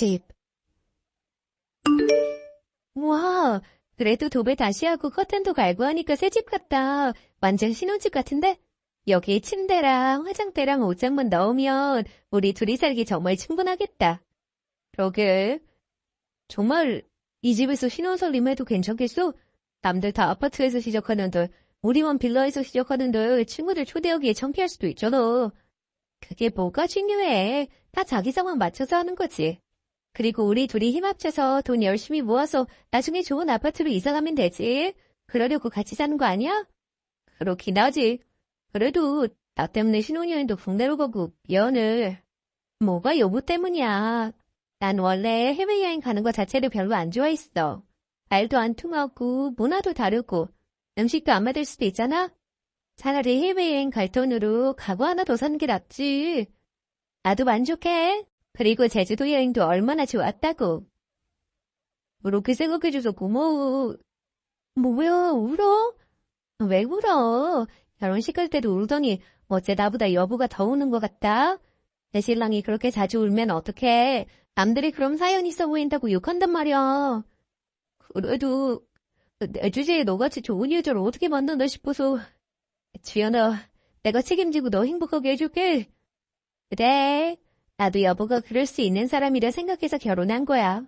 집. 와, 그래도 도배 다시 하고 커튼도 갈고 하니까 새 집 같다. 완전 신혼집 같은데? 여기 침대랑 화장대랑 옷장만 넣으면 우리 둘이 살기 정말 충분하겠다. 그러게. 정말 이 집에서 신혼살림 해도 괜찮겠어? 남들 다 아파트에서 시작하는데 우리만 빌라에서 시작하는데 친구들 초대하기에 창피할 수도 있잖아. 그게 뭐가 중요해. 다 자기 상황 맞춰서 하는 거지. 그리고 우리 둘이 힘 합쳐서 돈 열심히 모아서 나중에 좋은 아파트로 이사 가면 되지. 그러려고 같이 사는 거 아니야? 그렇긴 하지. 그래도 나 때문에 신혼여행도 국내로 가고 미안해. 뭐가 여보 때문이야. 난 원래 해외여행 가는 거 자체를 별로 안 좋아했어. 말도 안 통하고 문화도 다르고 음식도 안 맞을 수도 있잖아. 차라리 해외여행 갈 돈으로 가구 하나 더 사는 게 낫지. 나도 만족해. 그리고 제주도 여행도 얼마나 좋았다고. 그렇게 생각해줘서 고마워. 뭐야, 울어? 왜 울어? 결혼식 갈 때도 울더니 어째 나보다 여보가 더 우는 것 같다? 내 신랑이 그렇게 자주 울면 어떡해. 남들이 그럼 사연 있어 보인다고 욕한단 말이야. 그래도 내 주제에 너같이 좋은 여자를 어떻게 만난다 싶어서 주연아, 내가 책임지고 너 행복하게 해줄게. 그래, 나도 여보가 그럴 수 있는 사람이라 생각해서 결혼한 거야.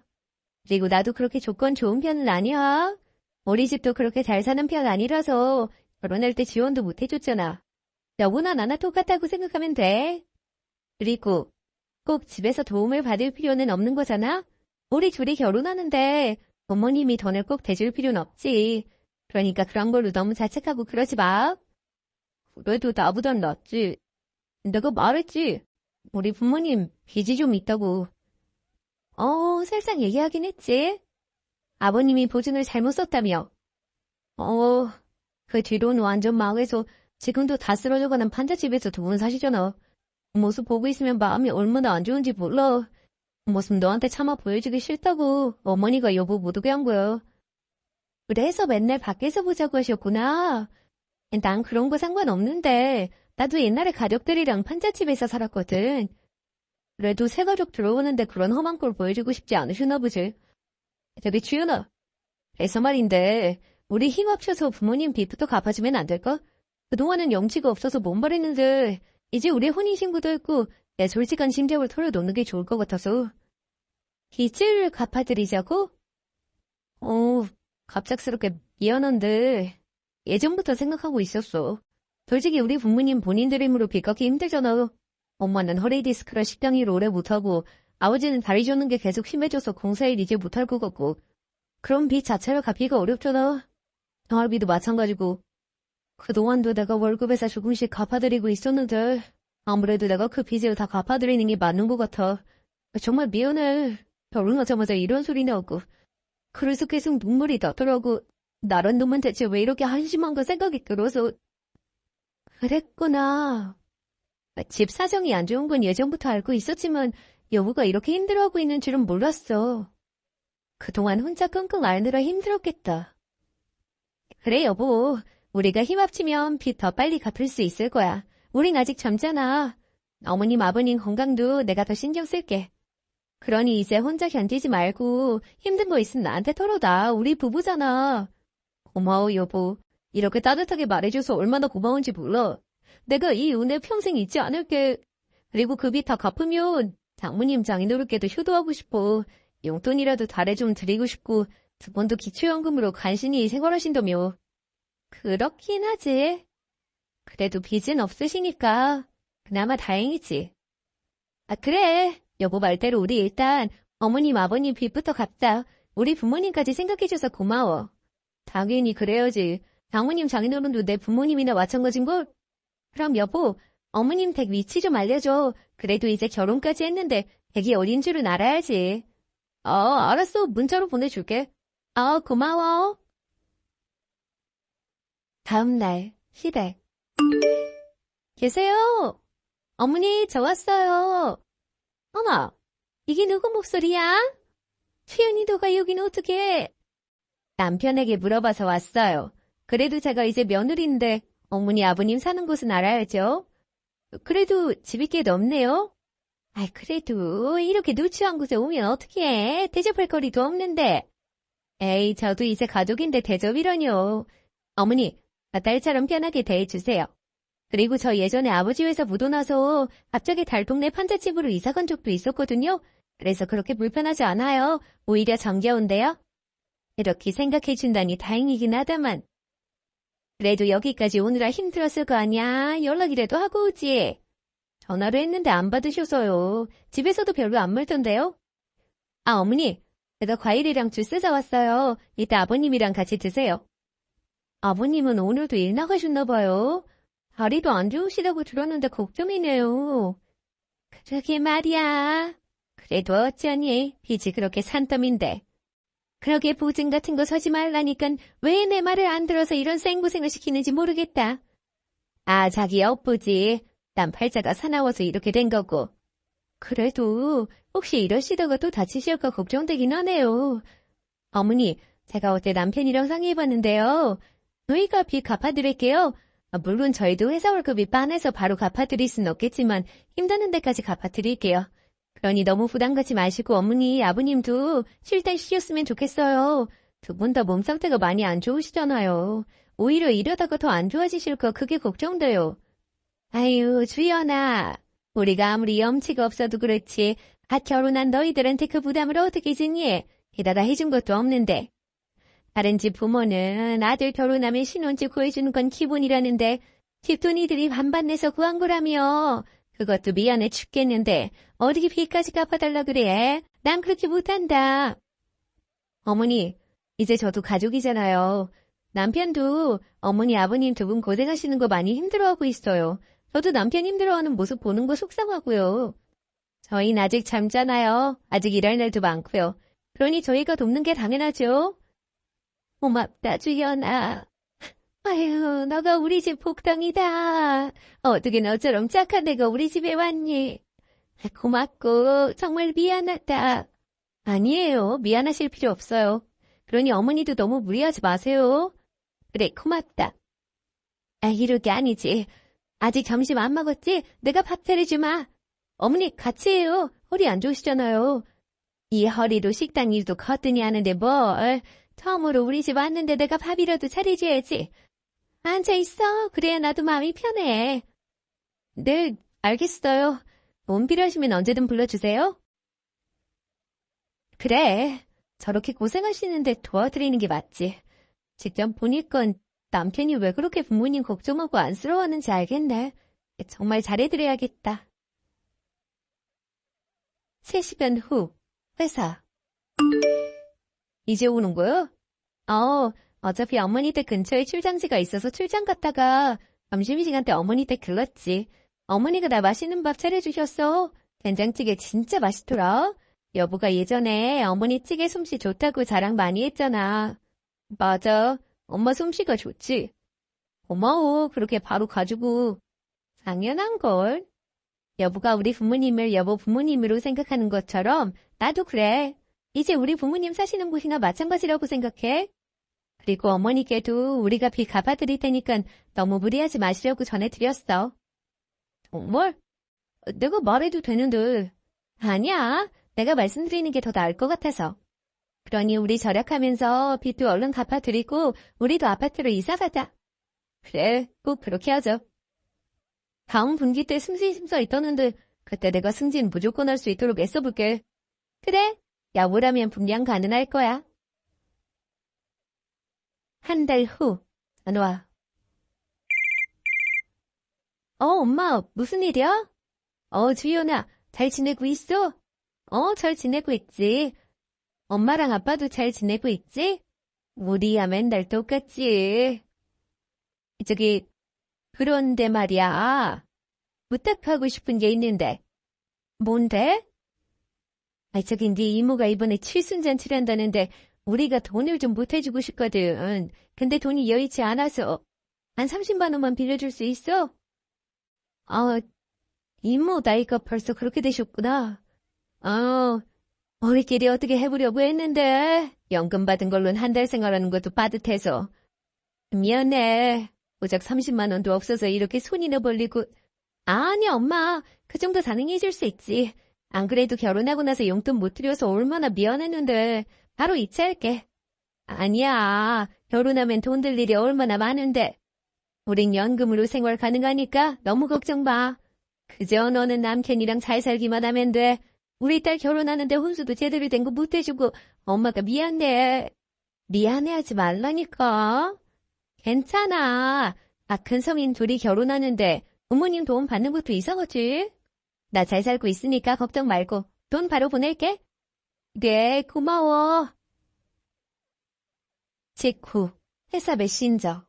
그리고 나도 그렇게 조건 좋은 편은 아니야. 우리 집도 그렇게 잘 사는 편 아니라서 결혼할 때 지원도 못 해줬잖아. 여보나 나나 똑같다고 생각하면 돼. 그리고 꼭 집에서 도움을 받을 필요는 없는 거잖아? 우리 둘이 결혼하는데 부모님이 돈을 꼭 대줄 필요는 없지. 그러니까 그런 걸로 너무 자책하고 그러지 마. 그래도 나보단 낫지. 내가 말했지. 우리 부모님 빚이 좀 있다고. 어, 살짝 얘기하긴 했지. 아버님이 보증을 잘못 썼다며. 어, 그 뒤로는 완전 망해서 지금도 다 쓰러져가는 판자집에서 두 분 사시잖아. 모습 보고 있으면 마음이 얼마나 안 좋은지 몰라. 모습 너한테 차마 보여주기 싫다고 어머니가 여보 못 오게 한 거야. 그래서 맨날 밖에서 보자고 하셨구나. 난 그런 거 상관없는데 나도 옛날에 가족들이랑 판자집에서 살았거든. 그래도 새 가족 들어오는데 그런 험한 걸 보여주고 싶지 않으셨나 보지. 저기 주연아. 그래서 말인데 우리 힘 합쳐서 부모님 빚부터 갚아주면 안 될까? 그동안은 염치가 없어서 못 말했는데 이제 우리 혼인신고도 했고 내 솔직한 심정을 털어놓는 게 좋을 것 같아서. 빚을 갚아드리자고? 어, 갑작스럽게 미안한데 예전부터 생각하고 있었어. 솔직히 우리 부모님 본인들 힘으로 빚 갚기 힘들잖아. 엄마는 허리 디스크라 식당 일 오래 못하고 아버지는 다리 줬는 게 계속 심해져서 공사일 이제 못할 것 같고 그럼 빚 자체를 갚기가 어렵잖아. 생활비도 마찬가지고 그동안도 내가 월급에서 조금씩 갚아드리고 있었는데 아무래도 내가 그 빚을 다 갚아드리는 게 맞는 것 같아. 정말 미안해. 결혼하자마자 이런 소리 나오고 그래서 계속 눈물이 나더라고. 나란 놈은 대체 왜 이렇게 한심한가 생각이 들어서 그랬구나. 집 사정이 안 좋은 건 예전부터 알고 있었지만 여보가 이렇게 힘들어하고 있는 줄은 몰랐어. 그동안 혼자 끙끙 앓느라 힘들었겠다. 그래 여보, 우리가 힘 합치면 빚 더 빨리 갚을 수 있을 거야. 우린 아직 젊잖아. 어머님 아버님 건강도 내가 더 신경 쓸게. 그러니 이제 혼자 견디지 말고 힘든 거 있으면 나한테 털어놔. 우리 부부잖아. 고마워 여보. 이렇게 따뜻하게 말해줘서 얼마나 고마운지 몰라. 내가 이 은혜 평생 잊지 않을게. 그리고 그빚다 갚으면 장모님 장인어른께도 효도하고 싶어. 용돈이라도 달에 좀 드리고 싶고 두 번도 기초연금으로 간신히 생활하신다며. 그렇긴 하지. 그래도 빚은 없으시니까 그나마 다행이지. 아 그래. 여보 말대로 우리 일단 어머님 아버님 빚부터 갚자. 우리 부모님까지 생각해줘서 고마워. 당연히 그래야지. 장모님 장인어른도 내 부모님이나 마찬가지인걸? 그럼 여보, 어머님 댁 위치 좀 알려줘. 그래도 이제 결혼까지 했는데 댁이 어딘 줄은 알아야지. 어, 알았어. 문자로 보내줄게. 아, 고마워. 다음 날, 시댁. 계세요? 어머니, 저 왔어요. 어머, 이게 누구 목소리야? 최연이 너가 여기는 어떻게? 남편에게 물어봐서 왔어요. 그래도 제가 이제 며느리인데 어머니 아버님 사는 곳은 알아야죠. 그래도 집이 꽤 넓네요. 아, 그래도 이렇게 누추한 곳에 오면 어떡해. 대접할 거리도 없는데. 에이, 저도 이제 가족인데 대접이라뇨. 어머니, 딸처럼 편하게 대해주세요. 그리고 저 예전에 아버지 회사 묻어나서 갑자기 달 동네 판잣집으로 이사 간 적도 있었거든요. 그래서 그렇게 불편하지 않아요. 오히려 정겨운데요. 이렇게 생각해준다니 다행이긴 하다만. 그래도 여기까지 오느라 힘들었을 거 아니야. 연락이라도 하고 오지. 전화로 했는데 안 받으셔서요. 집에서도 별로 안 멀던데요. 아, 어머니. 내가 과일이랑 주스 사왔어요. 이따 아버님이랑 같이 드세요. 아버님은 오늘도 일 나가셨나 봐요. 다리도 안 좋으시다고 들었는데 걱정이네요. 그러게 말이야. 그래도 어쩌니, 빚이 그렇게 산더미인데. 그러게 보증 같은 거 서지 말라니깐 왜 내 말을 안 들어서 이런 생고생을 시키는지 모르겠다. 아, 자기 엿보지. 난 팔자가 사나워서 이렇게 된 거고. 그래도 혹시 이러시다가 또 다치실까 걱정되긴 하네요. 어머니, 제가 어제 남편이랑 상의해봤는데요. 저희가 빚 갚아드릴게요. 아, 물론 저희도 회사 월급이 빤해서 바로 갚아드릴 순 없겠지만 힘드는 데까지 갚아드릴게요. 그러니 너무 부담 갖지 마시고 어머니, 아버님도 쉴때 쉬었으면 좋겠어요. 두 분 다 몸 상태가 많이 안 좋으시잖아요. 오히려 이러다가 더 안 좋아지실까 그게 걱정돼요. 아유, 주연아. 우리가 아무리 염치가 없어도 그렇지. 갓 결혼한 너희들한테 그 부담을 어떻게 지니? 게다가 해준 것도 없는데. 다른 집 부모는 아들 결혼하면 신혼집 구해주는 건 기본이라는데 집돈이들이 반반 내서 구한 거라며. 그것도 미안해 죽겠는데 어떻게 빚까지 갚아달라 그래? 난 그렇게 못한다. 어머니, 이제 저도 가족이잖아요. 남편도 어머니, 아버님 두 분 고생하시는 거 많이 힘들어하고 있어요. 저도 남편 힘들어하는 모습 보는 거 속상하고요. 저희는 아직 젊잖아요. 아직 일할 날도 많고요. 그러니 저희가 돕는 게 당연하죠. 고맙다, 주연아. 아유, 너가 우리 집 복덩이다. 어떻게 너처럼 착한 애가 우리 집에 왔니? 고맙고 정말 미안하다. 아니에요. 미안하실 필요 없어요. 그러니 어머니도 너무 무리하지 마세요. 그래, 고맙다. 아, 이럴 게 아니지. 아직 점심 안 먹었지? 내가 밥 차려주마. 어머니 같이 해요. 허리 안 좋으시잖아요. 이 허리로 식당 일도 거뜬히 하는데 뭘. 처음으로 우리 집 왔는데 내가 밥이라도 차려줘야지. 앉아있어. 그래야 나도 마음이 편해. 네, 알겠어요. 몸 필요하시면 언제든 불러주세요. 그래. 저렇게 고생하시는데 도와드리는 게 맞지. 직접 보니까 남편이 왜 그렇게 부모님 걱정하고 안쓰러워하는지 알겠네. 정말 잘해드려야겠다. 3시간 후, 회사. 이제 오는 거요? 어, 어차피 어머니 댁 근처에 출장지가 있어서 출장 갔다가 점심시간 때 어머니 댁 들렀지. 어머니가 나 맛있는 밥 차려주셨어. 된장찌개 진짜 맛있더라. 여보가 예전에 어머니 찌개 솜씨 좋다고 자랑 많이 했잖아. 맞아. 엄마 솜씨가 좋지. 고마워. 그렇게 바로 가지고. 당연한걸. 여보가 우리 부모님을 여보 부모님으로 생각하는 것처럼 나도 그래. 이제 우리 부모님 사시는 곳이나 마찬가지라고 생각해. 그리고 어머니께도 우리가 빚 갚아드릴 테니까 너무 무리하지 마시려고 전해드렸어. 정말? 내가 말해도 되는데. 아니야. 내가 말씀드리는 게 더 나을 것 같아서. 그러니 우리 절약하면서 빚도 얼른 갚아드리고 우리도 아파트로 이사 가자. 그래, 꼭 그렇게 하죠. 다음 분기 때 승진심사 있다는데 그때 내가 승진 무조건 할 수 있도록 애써볼게. 그래, 야구라면 분량 가능할 거야. 한 달 후, 안 와. 어, 엄마, 무슨 일이야? 어, 주연아, 잘 지내고 있어? 어, 잘 지내고 있지. 엄마랑 아빠도 잘 지내고 있지? 우리야 맨날 똑같지. 저기, 그런데 말이야. 부탁하고 싶은 게 있는데. 뭔데? 아, 저기 네 이모가 이번에 칠순잔치를 한다는데 우리가 돈을 좀 보태주고 싶거든. 근데 돈이 여의치 않아서 한 30만 원만 빌려줄 수 있어? 아, 이모 나이가 벌써 그렇게 되셨구나. 어, 우리끼리 어떻게 해보려고 했는데 연금 받은 걸로는 한 달 생활하는 것도 빠듯해서 미안해. 오작 30만 원도 없어서 이렇게 손이나 벌리고 아니 엄마 그 정도 가능해질 수 있지. 안 그래도 결혼하고 나서 용돈 못 드려서 얼마나 미안했는데 바로 이체할게. 아니야. 결혼하면 돈 들 일이 얼마나 많은데. 우린 연금으로 생활 가능하니까 너무 걱정 마. 그저 너는 남편이랑 잘 살기만 하면 돼. 우리 딸 결혼하는데 혼수도 제대로 된 거 못 해주고 엄마가 미안해. 미안해하지 말라니까. 괜찮아. 아, 큰 성인 둘이 결혼하는데 부모님 도움 받는 것도 이상하지? 나 잘 살고 있으니까 걱정 말고 돈 바로 보낼게. 네, 고마워. 직후 회사 메신저.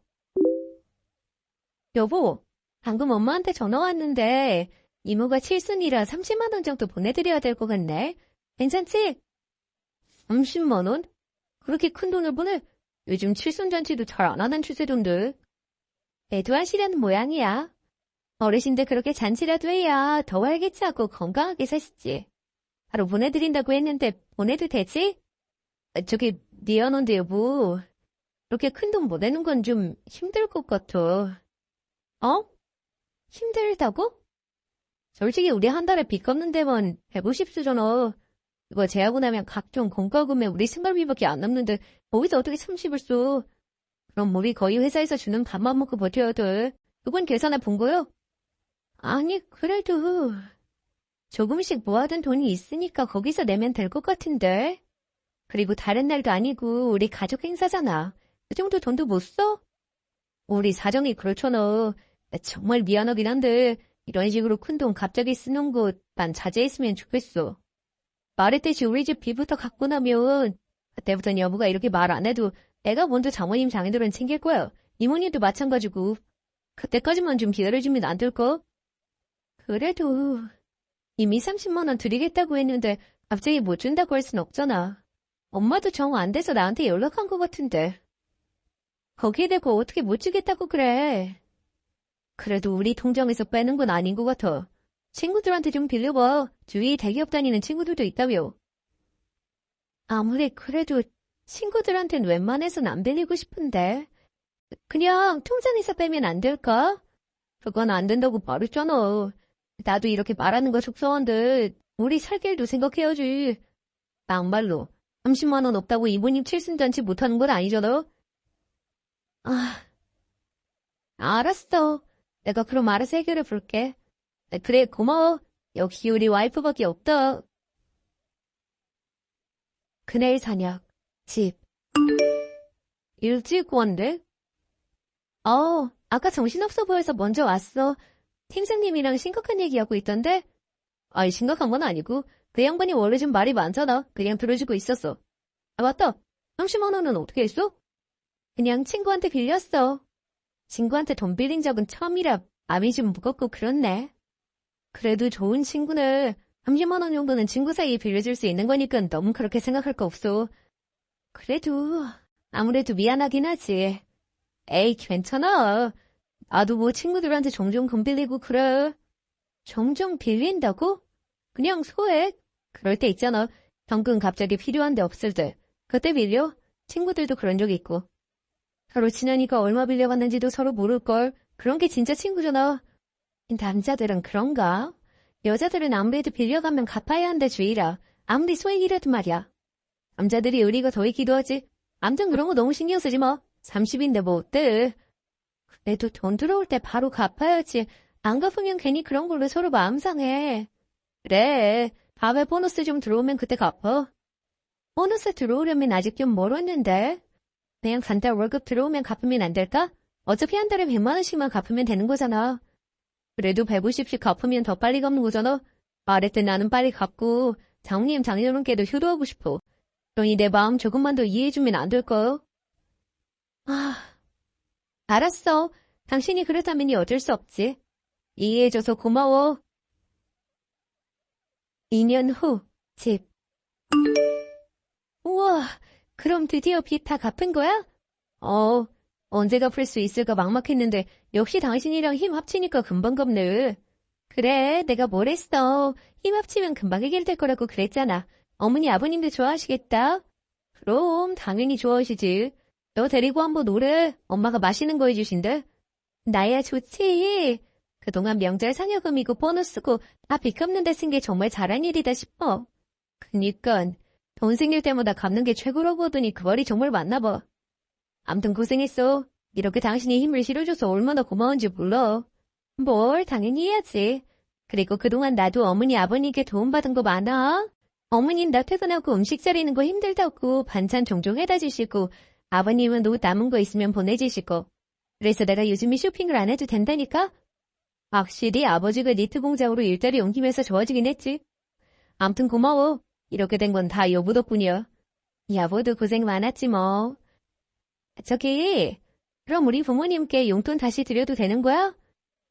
여보, 방금 엄마한테 전화 왔는데 이모가 칠순이라 30만 원 정도 보내드려야 될 것 같네. 괜찮지? 30만 원? 그렇게 큰 돈을 보내? 요즘 칠순 잔치도 잘 안 하는 추세던데. 애도하시려는 모양이야. 어르신들 그렇게 잔치라도 해야 더 활기차고 건강하게 사시지. 바로 보내드린다고 했는데 보내도 되지? 아, 저기 미안한데 여보. 그렇게 큰 돈 보내는 건 좀 힘들 것 같아. 어? 힘들다고? 솔직히 우리 한 달에 빚 갚는 데만 150수잖아. 이거 제하고 나면 각종 공과금에 우리 생활비밖에 안 남는데 거기서 어떻게 30을 써? 그럼 우리 거의 회사에서 주는 밥만 먹고 버텨야 돼. 그건 계산해 본 거요? 아니, 그래도 조금씩 모아둔 돈이 있으니까 거기서 내면 될 것 같은데. 그리고 다른 날도 아니고 우리 가족 행사잖아. 그 정도 돈도 못 써? 우리 사정이 그렇잖아. 정말 미안하긴 한데 이런 식으로 큰 돈 갑자기 쓰는 것난 자제했으면 좋겠어. 말했듯이 우리 집 빚부터 갚고 나면 그때부터는 여보가 이렇게 말 안 해도 내가 먼저 장모님 장인들은 챙길 거야. 이모님도 마찬가지고. 그때까지만 좀 기다려주면 안 될까? 그래도 이미 30만 원 드리겠다고 했는데 갑자기 못 준다고 할 순 없잖아. 엄마도 정 안 돼서 나한테 연락한 것 같은데. 거기에 대고 어떻게 못 주겠다고 그래. 그래도 우리 통장에서 빼는 건 아닌 것 같아. 친구들한테 좀 빌려봐. 주위에 대기업 다니는 친구들도 있다며. 아무리 그래도 친구들한텐 웬만해선 안 빌리고 싶은데. 그냥 통장에서 빼면 안 될까? 그건 안 된다고 말했잖아. 나도 이렇게 말하는 거 속상한데 우리 살 길도 생각해야지. 막말로 30만 원 없다고 이모님 칠순잔치 못하는 건 아니잖아. 아, 알았어. 내가 그럼 알아서 해결해 볼게. 그래, 고마워. 역시 우리 와이프밖에 없다. 그날 저녁, 집. 일찍 왔네? 어, 아까 정신없어 보여서 먼저 왔어. 팀장님이랑 심각한 얘기하고 있던데? 아이, 심각한 건 아니고, 그 양반이 원래 좀 말이 많잖아. 그냥 들어주고 있었어. 아, 맞다. 30만 원은 어떻게 했어? 그냥 친구한테 빌렸어. 친구한테 돈 빌린 적은 처음이라 마음이 좀 무겁고 그렇네. 그래도 좋은 친구는 30만 원 정도는 친구 사이에 빌려줄 수 있는 거니까 너무 그렇게 생각할 거 없어. 그래도 아무래도 미안하긴 하지. 에이, 괜찮아. 나도 뭐 친구들한테 종종 돈 빌리고 그래. 종종 빌린다고? 그냥 소액? 그럴 때 있잖아. 현금 갑자기 필요한데 없을 때. 그때 빌려? 친구들도 그런 적 있고. 서로 친하니까 얼마 빌려갔는지도 서로 모를걸. 그런 게 진짜 친구잖아. 남자들은 그런가? 여자들은 아무래도 빌려가면 갚아야 한다 주의라. 아무리 소액이라도 말이야. 남자들이 의리가 더 있기도 하지. 암튼 그런 거 너무 신경 쓰지 마. 30인데 뭐 어때? 그래도 돈 들어올 때 바로 갚아야지. 안 갚으면 괜히 그런 걸로 서로 마음 상해. 그래. 밥에 보너스 좀 들어오면 그때 갚아. 보너스 들어오려면 아직 좀 멀었는데. 그냥 간달 월급 들어오면 갚으면 안 될까? 어차피 한 달에 100만 원씩만 갚으면 되는 거잖아. 그래도 150씩 갚으면 더 빨리 갚는 거잖아. 말했듯 나는 빨리 갚고 장님 장인어른께도 효도하고 싶어. 그러니 내 마음 조금만 더 이해해주면 안 될까? 아, 알았어. 당신이 그렇다면 어쩔 수 없지. 이해해줘서 고마워. 2년 후, 집. 우와, 그럼 드디어 빚 다 갚은 거야? 어, 언제 갚을 수 있을까 막막했는데 역시 당신이랑 힘 합치니까 금방 갚네. 그래, 내가 뭘 했어. 힘 합치면 금방 해결될 거라고 그랬잖아. 어머니 아버님도 좋아하시겠다. 그럼 당연히 좋아하시지. 너 데리고 한번 오래. 엄마가 맛있는 거 해주신대. 나야 좋지. 그동안 명절 상여금이고 보너스고 다 빚 갚는 데 쓴 게 정말 잘한 일이다 싶어. 그니깐 돈 생길 때마다 갚는 게 최고라고 하더니 그 말이 정말 맞나 봐. 암튼 고생했어. 이렇게 당신이 힘을 실어줘서 얼마나 고마운지 몰라. 뭘 당연히 해야지. 그리고 그동안 나도 어머니 아버님께 도움받은 거 많아. 어머님 나 퇴근하고 음식 차리는 거 힘들다고 반찬 종종 해다 주시고 아버님은 옷 남은 거 있으면 보내주시고 그래서 내가 요즘에 쇼핑을 안 해도 된다니까? 확실히 아버지가 니트 공장으로 일자리 옮기면서 좋아지긴 했지. 암튼 고마워. 이렇게 된 건 다 여보 덕분이야. 여보도 고생 많았지 뭐. 저기, 그럼 우리 부모님께 용돈 다시 드려도 되는 거야?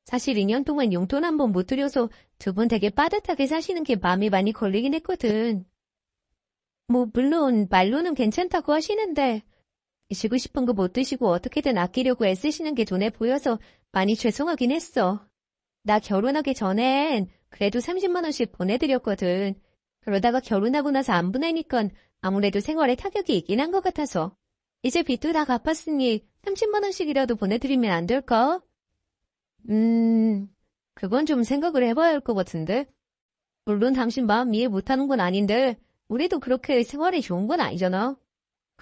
사실 2년 동안 용돈 한 번 못 드려서 두 분 되게 빠듯하게 사시는 게 마음이 많이 걸리긴 했거든. 뭐 물론 말로는 괜찮다고 하시는데 드시고 싶은 거 못 드시고 어떻게든 아끼려고 애쓰시는 게 눈에 보여서 많이 죄송하긴 했어. 나 결혼하기 전엔 그래도 30만 원씩 보내드렸거든. 그러다가 결혼하고 나서 안 보내니까 아무래도 생활에 타격이 있긴 한 것 같아서. 이제 빚도 다 갚았으니 30만 원씩이라도 보내드리면 안 될까? 음, 그건 좀 생각을 해봐야 할 것 같은데. 물론 당신 마음 이해 못하는 건 아닌데 우리도 그렇게 생활이 좋은 건 아니잖아.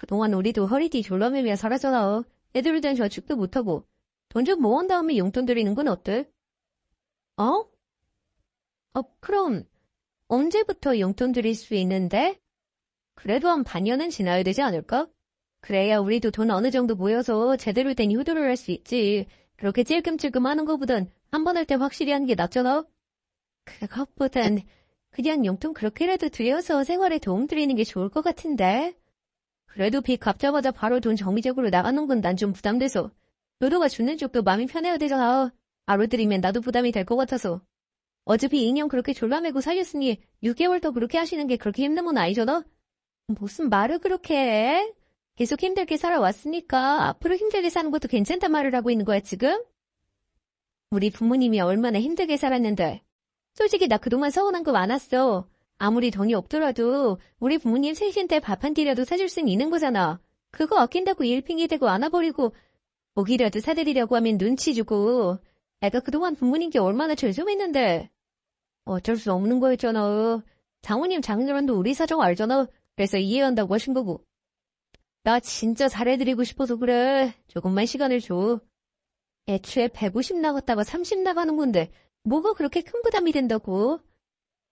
그동안 우리도 허리띠 졸라매며 살았잖아. 애들을 된 저축도 못하고 돈 좀 모은 다음에 용돈 드리는 건 어때? 어? 어, 그럼 언제부터 용돈 드릴 수 있는데? 그래도 한 반년은 지나야 되지 않을까? 그래야 우리도 돈 어느 정도 모여서 제대로 된 효도를 할 수 있지. 그렇게 찔끔찔끔 하는 것보단 한 번 할 때 확실히 하는 게 낫잖아? 그것보단 그냥 용돈 그렇게라도 드려서 생활에 도움 드리는 게 좋을 것 같은데. 그래도 빚 갚자마자 바로 돈 정기적으로 나가는 건 난 좀 부담돼서. 노도가 주는 쪽도 마음이 편해야 되잖아. 바로 드리면 나도 부담이 될 것 같아서. 어차피 2년 그렇게 졸라매고 살렸으니 6개월 더 그렇게 하시는 게 그렇게 힘든 건 아니잖아? 무슨 말을 그렇게 해? 계속 힘들게 살아왔으니까 앞으로 힘들게 사는 것도 괜찮단 말을 하고 있는 거야, 지금? 우리 부모님이 얼마나 힘들게 살았는데. 솔직히 나 그동안 서운한 거 많았어. 아무리 돈이 없더라도 우리 부모님 셋인데 밥한 끼라도 사줄 순 있는 거잖아. 그거 아낀다고 일핑이 되고 안아버리고 고기라도 사드리려고 하면 눈치 주고 애가 그동안 부모님께 얼마나 죄송했는데. 어쩔 수 없는 거였잖아. 장모님 장인어른도 우리 사정 알잖아. 그래서 이해한다고 하신 거고. 나 진짜 잘해드리고 싶어서 그래. 조금만 시간을 줘. 애초에 150 나갔다가 30 나가는 건데 뭐가 그렇게 큰 부담이 된다고.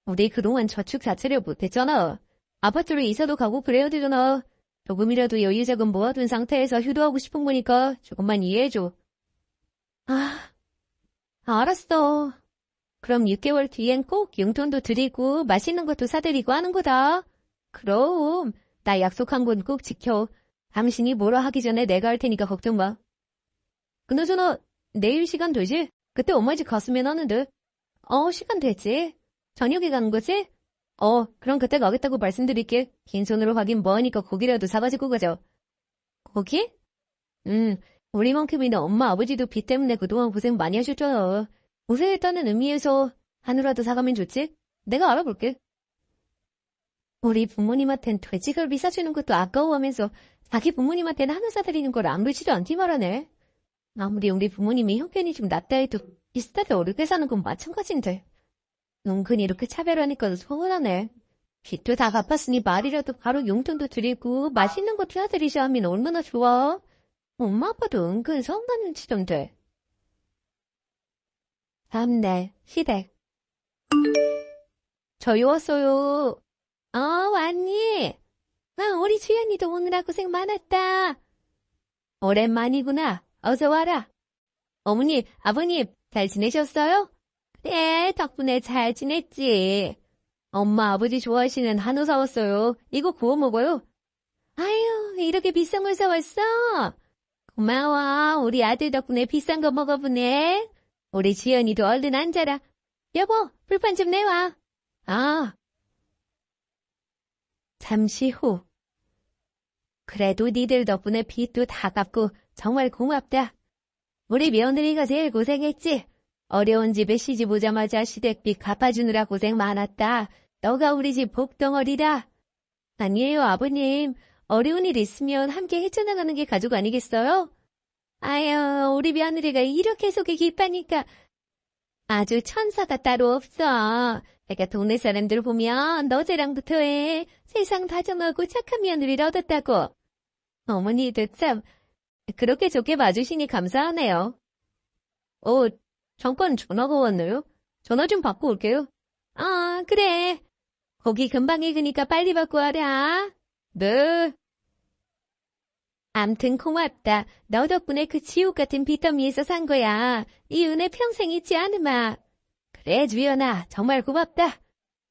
우리 그동안 저축 자체를 못했잖아. 아파트로 이사도 가고 그래야 되잖아. 조금이라도 여유자금 모아둔 상태에서 효도하고 싶은 거니까 조금만 이해해줘. 아, 알았어. 그럼 6개월 뒤엔 꼭 용돈도 드리고 맛있는 것도 사드리고 하는 거다. 그럼 나 약속한 건 꼭 지켜. 당신이 뭐라 하기 전에 내가 할 테니까 걱정 마. 그나저나 내일 시간 되지? 그때 엄마 집 갔으면 하는데. 어, 시간 되지. 저녁에 가는 거지? 어, 그럼 그때 가겠다고 말씀드릴게. 긴 손으로 가긴 뭐하니까 고기라도 사가지고 가죠. 고기? 음, 우리만큼이나 엄마 아버지도 빚 때문에 그동안 고생 많이 하셨잖아. 고생했다는 의미에서 한우라도 사가면 좋지? 내가 알아볼게. 우리 부모님한텐 돼지갈비 사주는 것도 아까워하면서 자기 부모님한테는 한우 사드리는 걸 아무렇지도 않지 말하네. 아무리 우리 부모님이 형편이 좀 낫다 해도 비슷하게 어렵게 사는 건 마찬가지인데. 은근히 이렇게 차별하니까 서운하네. 빚도 다 갚았으니 말이라도 바로 용돈도 드리고 맛있는 거 투하드리자 하면 얼마나 좋아. 엄마 아빠도 은근 서운하는 치던데. 다음날 시댁. 저희 왔어요. 어, 왔니? 아, 우리 주연이도 오느라 고생 많았다. 오랜만이구나. 어서 와라. 어머니, 아버님, 잘 지내셨어요? 네, 덕분에 잘 지냈지. 엄마, 아버지 좋아하시는 한우 사왔어요. 이거 구워 먹어요. 아유, 이렇게 비싼 걸 사왔어? 고마워. 우리 아들 덕분에 비싼 거 먹어보네. 우리 지연이도 얼른 앉아라. 여보, 불판 좀 내와. 아. 잠시 후. 그래도 니들 덕분에 빚도 다 갚고 정말 고맙다. 우리 며느리가 제일 고생했지. 어려운 집에 시집 오자마자 시댁빚 갚아주느라 고생 많았다. 너가 우리 집 복덩어리다. 아니에요, 아버님. 어려운 일 있으면 함께 헤쳐나가는 게 가족 아니겠어요? 아유, 우리 며느리가 이렇게 속이 깊하니까. 아주 천사가 따로 없어. 내가 동네 사람들 보면 너제랑부터 해. 세상 다정하고 착한 며느리를 얻었다고. 어머니도 참 그렇게 좋게 봐주시니 감사하네요. 어, 잠깐 전화가 왔네요. 전화 좀 받고 올게요. 아, 그래. 거기 금방 익으니까 빨리 받고 와라. 네. 암튼 고맙다. 너 덕분에 그 지옥 같은 빚더미에서 산 거야. 이 은혜 평생 잊지 않으마. 그래, 주연아. 정말 고맙다.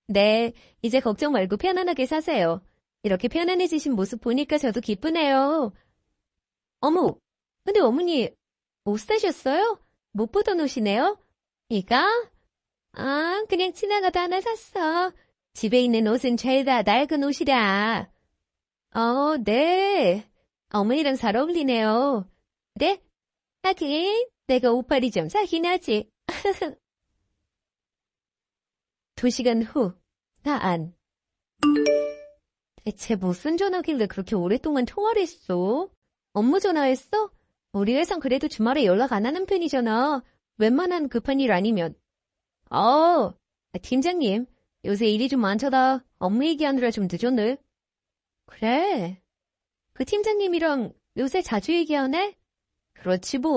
네, 이제 걱정 말고 편안하게 사세요. 이렇게 편안해지신 모습 보니까 저도 기쁘네요. 어머, 근데 어머니, 옷 사셨어요? 못 보던 옷이네요? 이거? 아, 그냥 지나가다 하나 샀어. 집에 있는 옷은 죄다 낡은 옷이라. 어, 네. 어머니랑 잘 어울리네요. 네? 하긴, 내가 옷팔이 좀 사긴 하지. 두 시간 후, 사안. 대체 무슨 전화길래 그렇게 오랫동안 통화를 했어? 업무 전화했어? 우리 회사는 그래도 주말에 연락 안 하는 편이잖아. 웬만한 급한 일 아니면. 어, 팀장님, 요새 일이 좀 많잖아. 업무 얘기하느라 좀 늦었네. 그래. 그 팀장님이랑 요새 자주 얘기하네? 그렇지 뭐.